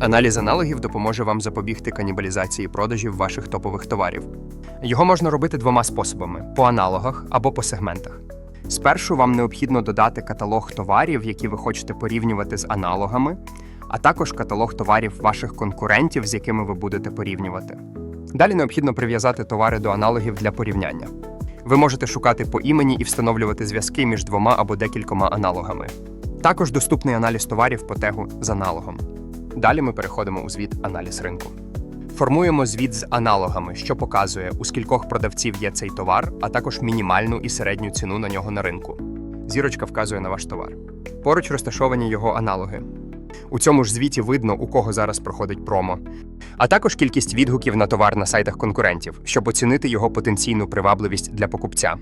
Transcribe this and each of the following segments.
Аналіз аналогів допоможе вам запобігти канібалізації продажів ваших топових товарів. Його можна робити двома способами: по аналогах або по сегментах. Спершу вам необхідно додати каталог товарів, які ви хочете порівнювати з аналогами, а також каталог товарів ваших конкурентів, з якими ви будете порівнювати. Далі необхідно прив'язати товари до аналогів для порівняння. Ви можете шукати по імені і встановлювати зв'язки між двома або декількома аналогами. Також доступний аналіз товарів по тегу з аналогом. Далі ми переходимо у звіт аналіз ринку. Формуємо звіт з аналогами, що показує, у скількох продавців є цей товар, а також мінімальну і середню ціну на нього на ринку. Зірочка вказує на ваш товар. Поруч розташовані його аналоги. У цьому ж звіті видно, у кого зараз проходить промо, а також кількість відгуків на товар на сайтах конкурентів, щоб оцінити його потенційну привабливість для покупця.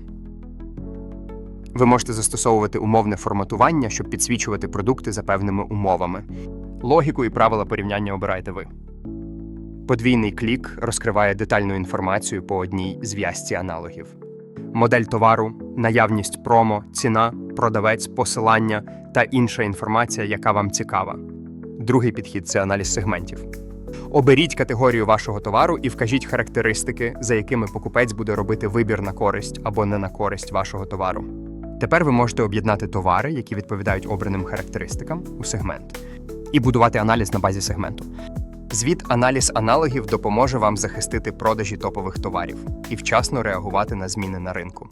Ви можете застосовувати умовне форматування, щоб підсвічувати продукти за певними умовами. Логіку і правила порівняння обирайте ви. Подвійний клік розкриває детальну інформацію по одній зв'язці аналогів. Модель товару, наявність промо, ціна, продавець, посилання та інша інформація, яка вам цікава. Другий підхід це аналіз сегментів. Оберіть категорію вашого товару і вкажіть характеристики, за якими покупець буде робити вибір на користь або не на користь вашого товару. Тепер ви можете об'єднати товари, які відповідають обраним характеристикам, у сегмент, і будувати аналіз на базі сегменту. Звіт аналіз аналогів допоможе вам захистити продажі топових товарів і вчасно реагувати на зміни на ринку.